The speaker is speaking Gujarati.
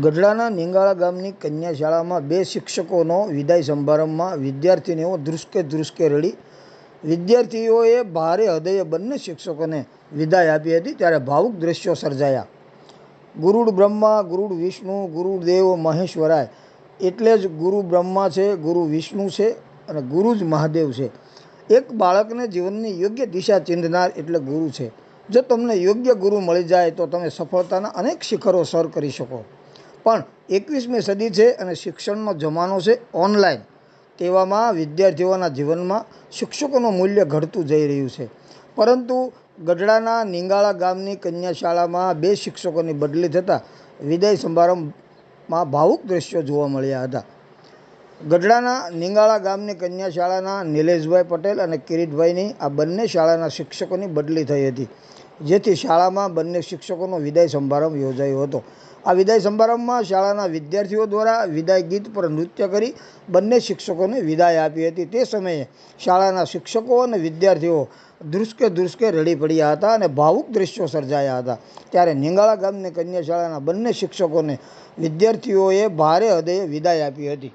ગઢડાના નિંગાળા ગામની કન્યા શાળામાં બે શિક્ષકોનો વિદાય સમારંભમાં વિદ્યાર્થીનીઓ ધ્રુસકે ધ્રુસકે રડી. વિદ્યાર્થીઓએ ભારે હૃદયે બંને શિક્ષકોને વિદાય આપી હતી, ત્યારે ભાવુક દ્રશ્યો સર્જાયા. ગુરુડ બ્રહ્મા, ગુરુડ વિષ્ણુ ગુરુદેવ મહેશ્વરાય. એટલે જ ગુરુ બ્રહ્મા છે, ગુરુ વિષ્ણુ છે અને ગુરુ જ મહાદેવ છે. એક બાળકને જીવનની યોગ્ય દિશા ચિંધનાર એટલે ગુરુ છે. જો તમને યોગ્ય ગુરુ મળી જાય તો તમે સફળતાના અનેક શિખરો સર કરી શકો. પણ એકવીસમી સદી છે અને શિક્ષણનો જમાનો છે ઓનલાઈન. તેવામાં વિદ્યાર્થીઓના જીવનમાં શિક્ષકોનું મૂલ્ય ઘટતું જઈ રહ્યું છે. પરંતુ ગઢડાના નિંગાળા ગામની કન્યા શાળામાં બે શિક્ષકોની બદલી થતાં વિદાય સમારંભમાં ભાવુક દ્રશ્યો જોવા મળ્યા હતા. ગઢડાના નિંગાળા ગામની કન્યા શાળાના નિલેશભાઈ પટેલ અને કિરીટભાઈની આ બંને શાળાના શિક્ષકોની બદલી થઈ હતી. જેથી શાળામાં બંને શિક્ષકોનો વિદાય સમારંભ યોજાયો હતો. આ વિદાય સમારંભમાં શાળાના વિદ્યાર્થીઓ દ્વારા વિદાય ગીત પર નૃત્ય કરી બંને શિક્ષકોને વિદાય આપી હતી. તે સમયે શાળાના શિક્ષકો અને વિદ્યાર્થીઓ ધ્રુસકે ધ્રુસકે રડી પડ્યા હતા અને ભાવુક દ્રશ્યો સર્જાયા હતા. ત્યારે નિંગાળા ગામની કન્યા શાળાના બંને શિક્ષકોને વિદ્યાર્થીઓએ ભારે હૃદયે વિદાય આપી હતી.